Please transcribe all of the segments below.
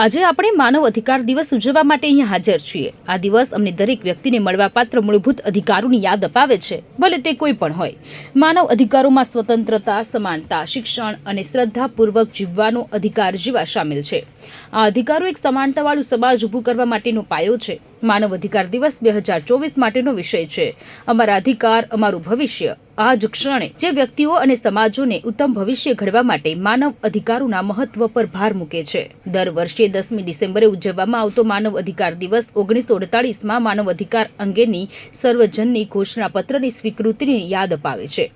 આજે આપણે માનવ અધિકાર દિવસ ઉજવવા માટે અહીંયા હાજર છીએ. આ દિવસ અમને દરેક વ્યક્તિને મળવાપાત્ર મૂળભૂત અધિકારોની યાદ અપાવે છે, ભલે તે કોઈ પણ હોય. માનવ અધિકારોમાં સ્વતંત્રતા, સમાનતા, શિક્ષણ અને શ્રદ્ધાપૂર્વક જીવવાનો અધિકાર જેવા સામેલ છે. આ અધિકારો એક સમાનતાવાળું સમાજ ઊભું કરવા માટેનો પાયો છે. માનવ અધિકાર દિવસ બે હજાર ચોવીસ માટેનો વિષય છે. અમારા અધિકાર, અમારું ભવિષ્ય આ જ ક્ષણે જે વ્યક્તિઓ અને સમાજોને ઉત્તમ ભવિષ્ય ઘડવા માટે માનવ અધિકારોના મહત્વ પર ભાર મૂકે છે. દર વર્ષે દસમી ડિસેમ્બરે ઉજવવામાં આવતો માનવ અધિકાર દિવસ ઓગણીસો અડતાળીસમાં માનવ અધિકાર અંગેની સર્વજનની ઘોષણાપત્રની સ્વીકૃતિની યાદ અપાવે છે.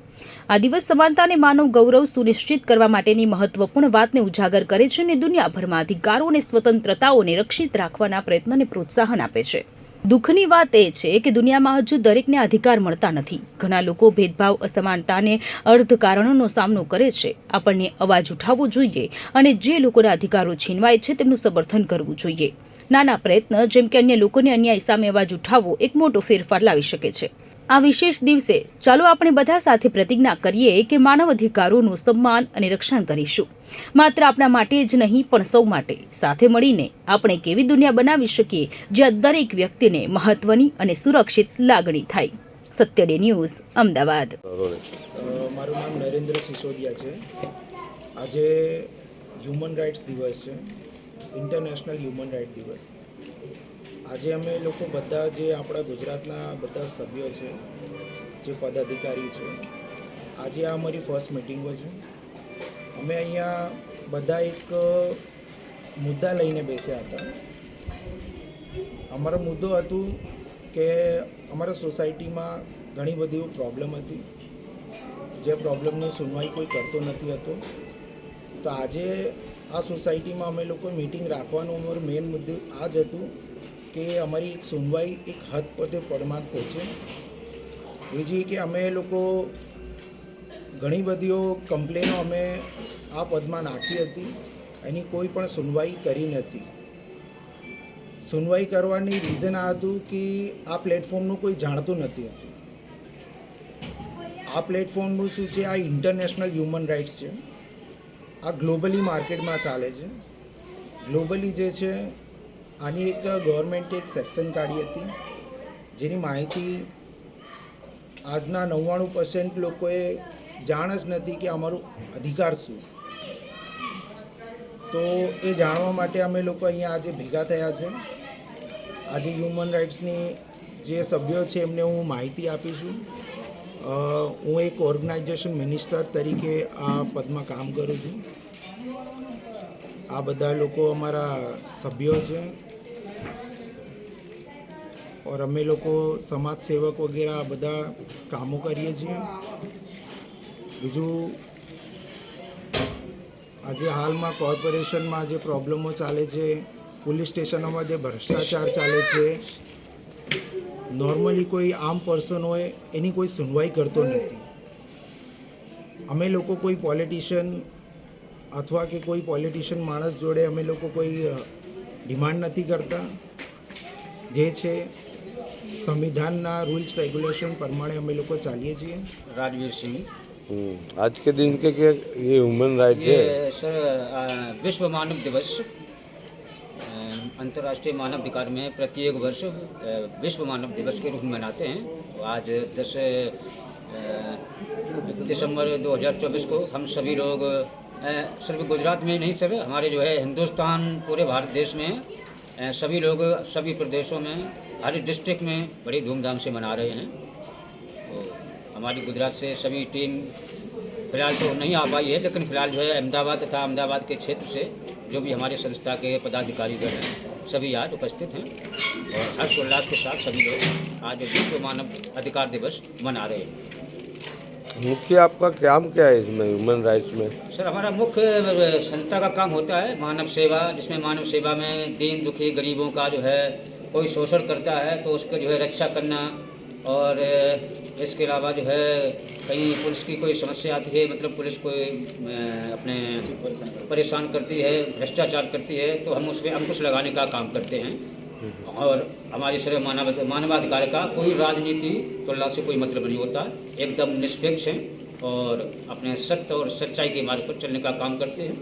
આ દિવસ સમાનતા અને માનવ ગૌરવ સુનિશ્ચિત કરવા માટેની મહત્વપૂર્ણ વાતને ઉજાગર કરે છે અને દુનિયાભરમાં અધિકારો અને સ્વતંત્રતાઓને રક્ષિત રાખવાના પ્રયત્નને પ્રોત્સાહન આપે છે. દુઃખની વાત એ છે કે દુનિયામાં હજુ દરેકને અધિકાર મળતા નથી. ઘણા લોકો ભેદભાવ, અસમાનતાને અર્ધ કારણોનો સામનો કરે છે. આપણને અવાજ ઉઠાવવો જોઈએ અને જે લોકોના અધિકારો છીનવાય છે તેમનું સમર્થન કરવું જોઈએ. નાના પ્રયત્ન, જેમ કે અન્ય લોકોને અન્યાય સામે અવાજ ઉઠાવવો, એક મોટો ફેરફાર લાવી શકે છે. આ વિશેષ દિવસે ચાલો આપણે બધા સાથે પ્રતિજ્ઞા કરીએ કે માનવ અધિકારોનું સન્માન અને રક્ષણ કરીશું. માત્ર આપણા માટે જ નહીં, પણ સૌ માટે. સાથે મળીને આપણે કેવી દુનિયા બનાવી શકીએ, જ્યાં દરેક વ્યક્તિને મહત્વની અને સુરક્ષિત લાગણી થાય. Satya day news, Ahmedabad. મારું નામ નરેન્દ્ર સિસોદિયા છે. આજે હ્યુમન રાઇટ્સ દિવસ છે. ઇન્ટરનેશનલ હ્યુમન રાઇટ દિવસ આજે અમે લોકો બધા જે આપણા ગુજરાતના બધા સભ્યો છે, જે પદાધિકારી છે, આજે આ અમારી ફર્સ્ટ મિટિંગો છે. અમે અહીંયા બધા એક મુદ્દા લઈને બેસ્યા હતા. અમારો મુદ્દો હતું કે અમારા સોસાયટીમાં ઘણી બધી પ્રોબ્લેમ હતી. જે પ્રોબ્લેમની સુનવાઈ કોઈ કરતો નથી હતો. તો આજે આ સોસાયટીમાં અમે લોકો મિટિંગ રાખવાનું અમારું મેઇન મુદ્દો આ જ હતું કે અમારી એક સુનવાઈ એક હદ પોતે પડમાં પહોંચે. બીજી કે અમે લોકો ઘણી બધીઓ કમ્પ્લેનો અમે આ પદમાં નાખી હતી. એની કોઈ પણ સુનવાઈ કરી નથી. સુનવાઈ કરવાની રીઝન આ હતું કે આ પ્લેટફોર્મનું કોઈ જાણતું નથી હતું. આ પ્લેટફોર્મનું શું છે? આ ઇન્ટરનેશનલ હ્યુમન રાઇટ્સ છે. આ ગ્લોબલી માર્કેટમાં ચાલે છે. ગ્લોબલી જે છે, આની એક ગવર્મેન્ટે એક સેક્શન કાઢી હતી, જેની માહિતી આજના નવ્વાણું પર્સન્ટ લોકોએ જાણ જ નથી કે અમારું અધિકાર શું. તો એ જાણવા માટે અમે લોકો અહીંયા આજે ભેગા થયા છે. આજે હ્યુમન રાઇટ્સની જે સભ્યો છે, એમને હું માહિતી આપીશું હું એક ઓર્ગેનાઇઝેશન મિનિસ્ટર તરીકે આ પદમાં કામ કરું છું. આ બધા લોકો અમારા સભ્યો છે. ઓર અમે લોકો સમાજ સેવક વગેરે આ બધા કામો કરીએ છીએ. બીજું, આજે હાલમાં કોર્પોરેશનમાં જે પ્રોબ્લેમો ચાલે છે, પોલીસ સ્ટેશનોમાં જે ભ્રષ્ટાચાર ચાલે છે નોર્મલી કોઈ આમ પર્સન હોય એની કોઈ સુનવાઈ કરતો નથી અમે લોકો કોઈ પોલિટિશિયન અથવા કે કોઈ પોલિટિશિયન માણસ જોડે અમે લોકો કોઈ ડિમાન્ડ નથી કરતા જે છે સંવિધાનના રૂલ્સ રેગ્યુલેશન પ્રમાણે અમે લોકો ચાલીએ છીએ राजवीर सिंह हम्म, आज के दिन के क्या ये ह्यूमन राइट है ये सर अ, विश्व मानव दिवस अ, अंतर्राष्ट्रीय मानव अधिकार में प्रत्येक वर्ष विश्व मानव दिवस के रूप में मनाते हैं। तो आज दस दिसंबर 2024 को हम सभी लोग सिर्फ़ गुजरात में नहीं, सर, हमारे जो है हिंदुस्तान, पूरे भारत देश में सभी लोग, सभी प्रदेशों में, हर डिस्ट्रिक्ट में बड़ी धूमधाम से मना रहे हैं। तो हमारी गुजरात से सभी टीम फ़िलहाल तो नहीं आ पाई है, लेकिन फ़िलहाल जो है अहमदाबाद तथा अहमदाबाद के क्षेत्र से जो भी हमारे संस्था के पदाधिकारीगण हैं सभी आज उपस्थित हैं और हर्षोल्लास के साथ सभी लोग आज विश्व मानव अधिकार दिवस मना रहे हैं। मुख्य आपका काम क्या है इसमें ह्यूमन राइट्स में? सर हमारा मुख्य संस्था का काम होता है मानव सेवा जिसमें मानव सेवा में दीन दुखी गरीबों का जो है कोई शोषण करता है तो उसका जो है रक्षा करना और इसके अलावा जो है कहीं पुलिस की कोई समस्या आती है मतलब पुलिस कोई अपने परेशान करती है भ्रष्टाचार करती है तो हम उस पर अंकुश लगाने का काम करते हैं। और हमारी सिर्फ़ मानव मानवाधिकार का कोई राजनीति तुलना से कोई मतलब नहीं होता। एकदम निष्पक्ष हैं और अपने सत्य और सच्चाई के मार्ग पर चलने का काम करते हैं।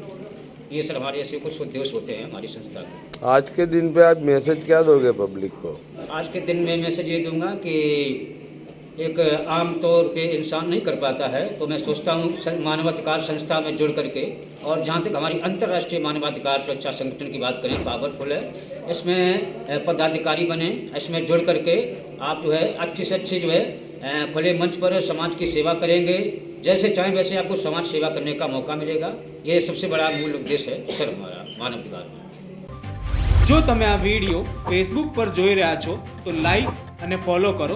ये सर हमारे ऐसे कुछ उद्देश्य होते हैं हमारी संस्था के। आज के दिन पे आप मैसेज क्या दोगे पब्लिक को? आज के दिन में मैसेज ये दूँगा कि एक आम तौर पे इंसान नहीं कर पाता है तो मैं सोचता हूँ सं- मानवाधिकार संस्था में जुड़ करके और जहाँ तक हमारी अंतर्राष्ट्रीय मानवाधिकार सुरक्षा संगठन की बात करें पावरफुल है इसमें अ, पदाधिकारी बने इसमें जुड़ करके आप जो है अच्छी से अच्छी जो है अ, खुले मंच पर समाज की सेवा करेंगे जैसे चाहें वैसे आपको समाज सेवा करने का मौका मिलेगा ये सबसे बड़ा मूल उद्देश्य है सर हमारा मानवाधिकार में જો તમે આ વિડીયો ફેસબુક પર જોઈ રહ્યા છો તો લાઈક અને ફોલો કરો